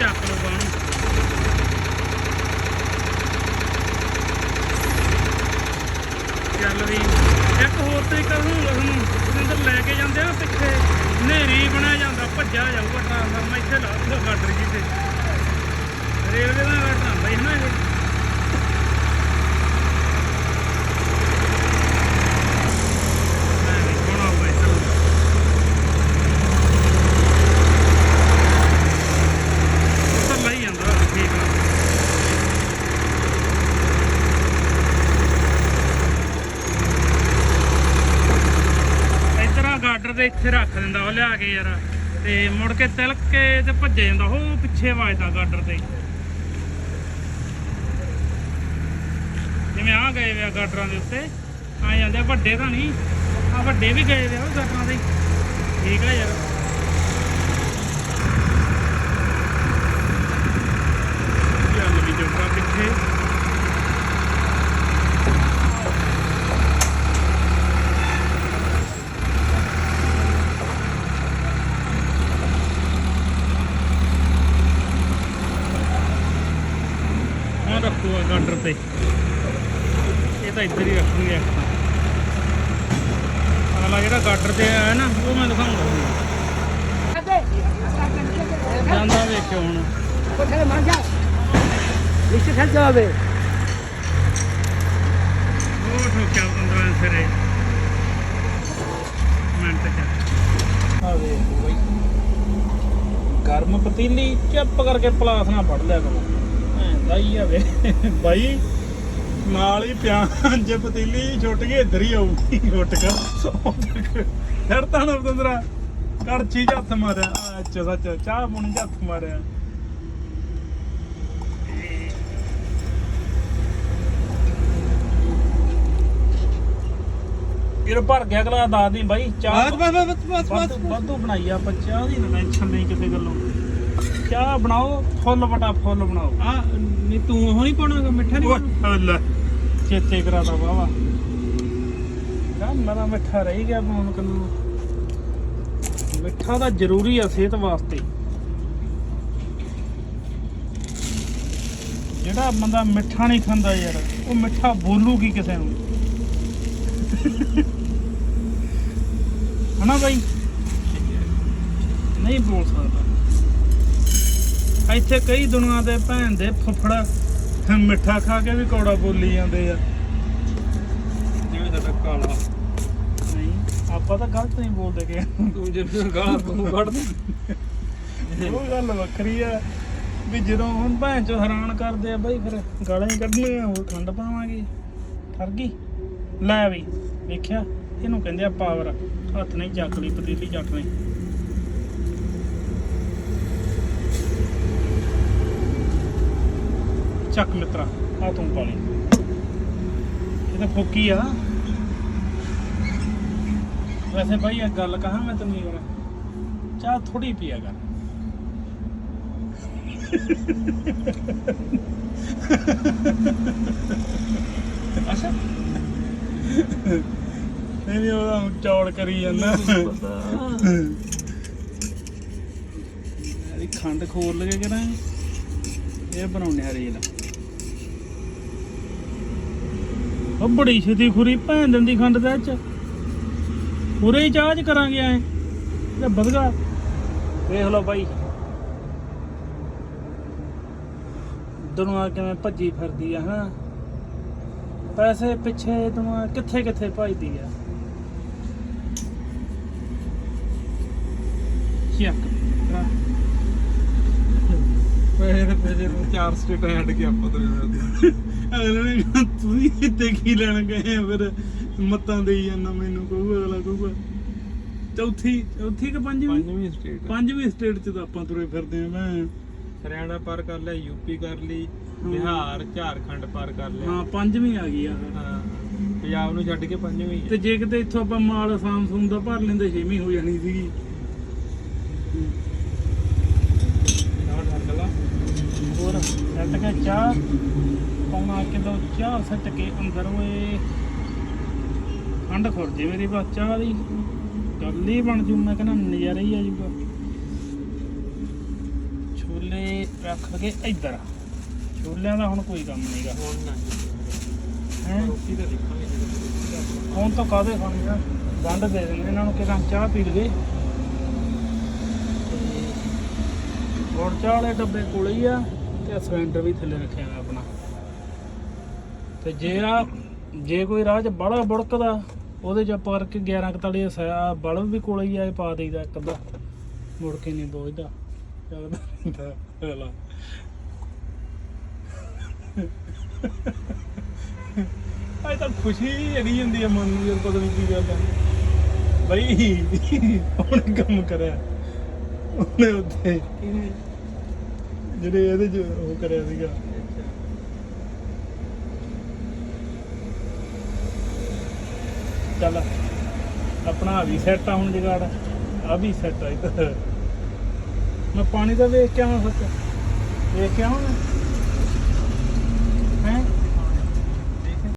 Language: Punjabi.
ਚੱਕ ਲਓ ਬਾਹਨੂੰ ਚੱਲ ਵੀ, ਇੱਕ ਹੋਰ ਤਰੀਕਾ ਹੁਣ ਤੁਹਾਨੂੰ ਅੰਦਰ ਲੈ ਕੇ ਜਾਂਦੇ ਆ ਨਾ ਪਿੱਛੇ ਨੇਰੀ ਬਣਿਆ ਜਾਂਦਾ, ਭੱਜਿਆ ਜਾਊਗਾ ਟ੍ਰਾਂਸਫਾਰਮਰ ਇੱਥੇ ਲਾ ਦੂਗਾ ਗਾਡਰ ਜੀ ਤੇ। ਰੇਲਵੇ ਦਾ ਗਾਡਰ ਆਉਂਦਾ ਹੀ ਨਾ ਇਹ ਲੈ ਵੀ ਹੁਣ ਆਊਗਾ ਇੱਧਰ ਨੂੰ। ਉੱਧਰ ਲਾਈ ਜਾਂਦਾ ਠੀਕ ਆ ਇਧਰ ਇੱਥੇ ਰੱਖ ਦਿੰਦਾ ਉਹ ਲਿਆ ਕੇ ਯਾਰ। ਤੇ ਮੁੜ ਕੇ ਤਿਲਕ ਕੇ ਤੇ ਭੱਜ ਜਾਂਦਾ ਉਹ ਪਿੱਛੇ ਵੱਜਦਾ ਗਾਡਰ ਤੇ। ਜਿਵੇਂ ਆ ਗਏ ਵੇ ਗਾਡਰਾਂ ਦੇ ਉੱਤੇ ਆ ਜਾਂਦੇ ਆ, ਵੱਡੇ ਤਾਂ ਨਹੀਂ ਆ ਵੱਡੇ ਵੀ ਗਏ ਵੇ ਉਹ ਗਾਡਰਾਂ ਦੇ। ਠੀਕ ਆ ਯਾਰ ਚੱਲ ਵੀ ਜੋਗਾ ਪਿੱਛੇ ਆ ਰੱਖੂਗਾ ਗਾਡਰ ਤੇ ਇਹ ਤਾਂ ਇੱਧਰ ਹੀ ਰੱਖਣੀ ਹੈ। ਅਗਲਾ ਜਿਹੜਾ ਗਾਟਰ ਤੇ ਆਇਆ ਨਾ, ਉਹ ਮੈਂ ਦਿਖਾਉਂਗਾ। ਜਾਂਦਾ ਵੇਖਿਓ ਹੁਣ। ਕੋਠੇ ਮਰ ਜਾ ਲਿਸਟ ਖੜ ਜਾਵੇ ਉਹ ਠੋਕਿਆ ਅੰਦਰੋਂ ਗਰਮ ਪਤੀਲੀ, ਚੁੱਪ ਕਰਕੇ ਪਲਾਸ ਨਾ ਪੜ ਲਿਆ ਕਰੋ। ਐਂ ਦਾਈ ਆਵੇ ਬਾਈ ਨਾਲ ਹੀ ਪਿਆਜ ਪਤੀਲੀ ਛੁੱਟ ਗਈ ਇੱਧਰ ਹੀ ਆਊਗੀ ਉੱਟ ਕਰ ਫਿਰ ਤਾਂ ਨਵਦੰਦਰਾ ਕੜਛੀ ਚ ਹੱਥ ਮਾਰਿਆ। ਅੱਛਾ ਸੱਚ ਚਾਹ ਪੂਣੀ ਚ ਹੱਥ ਮਾਰਿਆ। ਇਹ ਭਰ ਗਿਆ ਅਗਲਾ ਦੱਸ ਬਾਈ ਚਾਹ ਬਸ ਵਾਧੂ ਬਣਾਈ ਆ ਆਪਾਂ ਚਾਹ ਦੀ ਟੈਨਸ਼ਨ ਨਹੀਂ ਕਿਸੇ ਗੱਲੋਂ। ਚਾਹ ਬਣਾਓ? ਫੁੱਲ ਬਟਾ ਫੁੱਲ ਬਣਾਓ। ਆ ਨਹੀਂ ਤੂੰ ਉਹ ਨਹੀਂ ਪਾਉਣਾ ਮਿੱਠਾ ਨਹੀਂ ਪਾਉਣਾ? ਲੈ ਚੇਤੇ ਕਰਾਦਾ ਵਾਵਾ ਕਾ ਮੇਰਾ ਮਿੱਠਾ ਰਹਿ ਗਿਆ ਫੋਨ ਕੰਨੂ ਮਿੱਠਾ ਤਾਂ ਜ਼ਰੂਰੀ ਆ ਸਿਹਤ ਵਾਸਤੇ। ਜਿਹੜਾ ਬੰਦਾ ਮਿੱਠਾ ਨਹੀਂ ਖਾਂਦਾ ਯਾਰ ਉਹ ਮਿੱਠਾ ਬੋਲੂ ਕੀ ਕਿਸੇ ਨੂੰ। ਹਨਾ ਬਾਈ? ਨਹੀਂ ਬੋਲ ਸਕਦਾ। ਇੱਥੇ ਕਈ ਦੁਨੀਆ ਦੇ ਭੈਣ ਦੇ ਫੁੱਫੜ ਮਿੱਠਾ ਖਾ ਕੇ ਵੀ ਕੌੜਾ ਬੋਲੀ ਜਾਂਦੇ ਆ। ਜਿਵੇਂ ਤੁਹਾਡਾ ਕਾਲਾ। ਨਹੀਂ ਆਪਾਂ ਤਾਂ ਗਲਤ ਨਹੀਂ ਬੋਲਦੇ ਕਿ ਤੂੰ ਜਿਵੇਂ ਗਾਲਾਂ ਤੂੰ ਕੱਢ ਦੇ ਉਹ ਗੱਲ ਵੱਖਰੀ ਆ ਵੀ ਜਦੋਂ ਹੁਣ ਭੈਣ ਚੋ ਹੈਰਾਨ ਕਰਦੇ ਆ ਬਾਈ ਫਿਰ ਗਾਲਾਂ ਹੀ ਕੱਢਣੀਆਂ ਹੋਰ ਖੰਡ ਪਾਵਾਂਗੇ। ਠਰ ਗਈ। ਲੈ ਬਈ ਵੇਖਿਆ? ਇਹਨੂੰ ਕਹਿੰਦੇ ਆ ਪਾਵਰ। ਹੱਥ ਨਹੀਂ ਚੱਕ ਲਈ ਪਤੀਲੀ ਚੱਕ ਲਈ ਚੱਕ ਮਿੱਤਰਾ ਆ ਤੂੰ ਪਾ ਲਈ। ਇਹ ਤਾਂ ਫੋਕੀ ਆ। ਵੈਸੇ ਭਾਈ ਇੱਕ ਗੱਲ ਕਹਾਂ ਮੈਂ ਤੈਨੂੰ ਯਾਰ, ਚਾਹ ਥੋੜੀ ਪੀਆ ਕਰ। ਅੱਛਾ। ਨਹੀਂ ਨਹੀਂ, ਉਹਦਾ ਚੌੜ ਕਰੀ ਜਾਂਦਾ। ਇਹਦੀ ਖੰਡ ਖੋਲ ਲਗੇ ਕਰਾਂ ਇਹ ਬਣਾਉਣੇ ਆ ਰੇਲ। ਉਹ ਬੜੀ ਛੇਤੀ ਖੁਰੀ ਭੈਣ ਦਿੰਦੀ ਖੰਡ ਦੇ ਵਿੱਚ। ਪੂਰੇ ਹੀ ਚਾਰਜ ਕਰਾਂਗੇ ਐ। ਤੇ ਵਧਗਾ ਵੇਖ ਲਓ ਬਾਈ। ਦੁਨੀਆ ਕਿਵੇਂ ਭੱਜੀ ਫਿਰਦੀ ਆ, ਹਾਂ? ਪੈਸੇ ਪਿੱਛੇ ਦੁਨੀਆ ਕਿੱਥੇ ਕਿੱਥੇ ਭੱਜਦੀ ਆ। ਚੱਕ ਕਰਾ। ਪੈਸੇ ਤੇ ਪੈਸੇ ਨੂੰ ਚਾਰ ਸਟੇਟਾਂ ਛੱਡ ਕੇ ਆਪਾਂ ਤੁਰੇ ਫਿਰਦੇ ਅਗਲੇ ਨੇ ਕਿਹਾ, ਤੁਸੀਂ ਕਿੱਥੇ ਕੀ ਲੈਣ ਗਏ ਆ ਫਿਰ? ਮੱਤਾਂ ਦੇਈ ਜਾਂਦਾ ਮੈਨੂੰ ਕਹੂਗਾ ਅਗਲਾ ਕਹੂਗਾ। ਚੌਥੀ ਚੌਥੀ ਕਿ ਪੰਜਵੀਂ? ਪੰਜਵੀਂ ਸਟੇਟ ਪੰਜਵੀਂ ਸਟੇਟ ਚ ਤਾਂ ਆਪਾਂ ਤੁਰੇ ਫਿਰਦੇ ਆ ਮੈਂ। ਹਰਿਆਣਾ ਪਾਰ ਕਰ ਲਿਆ ਯੂਪੀ ਕਰ ਲਈ ਹਮ। ਬਿਹਾਰ ਝਾਰਖੰਡ ਪਾਰ ਕਰ ਲਿਆ। ਹਾਂ ਪੰਜਵੀਂ ਆ ਗਈ ਆ। ਹਾਂ ਪੰਜਾਬ ਨੂੰ ਛੱਡ ਕੇ ਪੰਜਵੀਂ ਤੇ ਜੇ ਕਿਤੇ ਇੱਥੋਂ ਆਪਾਂ ਮਾਲ ਆਸਾਮ ਸੂਮ ਦਾ ਭਰ ਲੈਂਦੇ ਛੇਵੀਂ ਹੋ ਜਾਣੀ ਸੀਗੀ ਨਾਲ ਢੱਕ ਲਾ ਹੋਰ ਚਾਹ। ਪੌਣਾ ਕਿਲੋ ਚਾਹ ਸੱਟ ਕੇ ਅੰਦਰ ਓਏ। ਖੰਡ ਖੁਰ ਜੇ ਮੇਰੀ ਬਸ ਚਾਹ ਦੀ। ਗੱਲ ਹੀ ਬਣ ਜੂ ਮੈਂ ਕਹਿੰਦਾ ਨਜ਼ਾਰਾ ਹੀ ਆ ਜੂਗਾ। ਛੋਲੇ ਰੱਖ ਕੇ ਇੱਧਰ ਛੋਲਿਆਂ ਦਾ ਹੁਣ ਕੋਈ ਕੰਮ ਨਹੀਂਗਾ ਹੁਣ ਨਹੀਂ ਹੈ? ਰੋਟੀ ਤਾਂ ਦੇਖਾਂਗੇ ਹੁਣ ਤਾਂ ਕਾਦੇ ਖਾਣੀ ਆ? ਵੰਡ ਦੇ ਦਿੰਦੇ ਇਹਨਾਂ ਨੂੰ ਕਿ ਕੰਮ ਚਾਹ ਪੀ ਲਵੇ। ਗੁੜ ਚਾਹ ਵਾਲੇ ਡੱਬੇ ਕੋਲੇ ਹੀ ਆ। ਤੇ ਸਿਲੰਡਰ ਵੀ ਥੱਲੇ ਰੱਖਿਆ ਹੋਇਆ ਆਪਣਾ। ਤੇ ਜੇ ਆ, ਜੇ ਕੋਈ ਰਾਹ 'ਚ ਬੜਾ ਬੁੜਕਦਾ, ਉਹਦੇ 'ਚ ਆਪਾਂ ਕਰਕੇ 11 ਕਤਲੇ ਸਿਆ ਬਲਬ ਵੀ ਕੋਲੇ ਹੀ ਆ ਪਾ ਦੇਈਦਾ ਇੱਕ ਅੱਧਾ। ਮੁੜ ਕੇ ਨਹੀਂ ਬੋਝਦਾ। ਚੱਲਦਾ ਆਈ ਤਾਂ ਖੁਸ਼ੀ ਜਿਹੜੀ ਹੁੰਦੀ ਹੈ ਮਨ ਨੂੰ, ਜਦੋਂ ਪਤਾ ਨਹੀਂ ਕੀ ਗੱਲ ਹੈ ਬਈ, ਉਹਨੇ ਕੰਮ ਕਰਿਆ। ਉਹਨੇ ਉੱਥੇ ਜਿਹੜੇ ਇਹਦੇ ਚ ਉਹ ਕਰਿਆ ਸੀਗਾ। ਚੱਲ, ਆਪਣਾ ਆ ਵੀ ਸੈੱਟ ਆ ਹੁਣ ਜਗਾੜ। ਆ ਵੀ ਸੈੱਟ ਆ ਇੱਧਰ ਮੈਂ ਪਾਣੀ ਦਾ ਵੇਖ ਕੇ ਆਵਾਂ ਸੱਚ। ਵੇਖ ਕੇ ਆਵਾਂ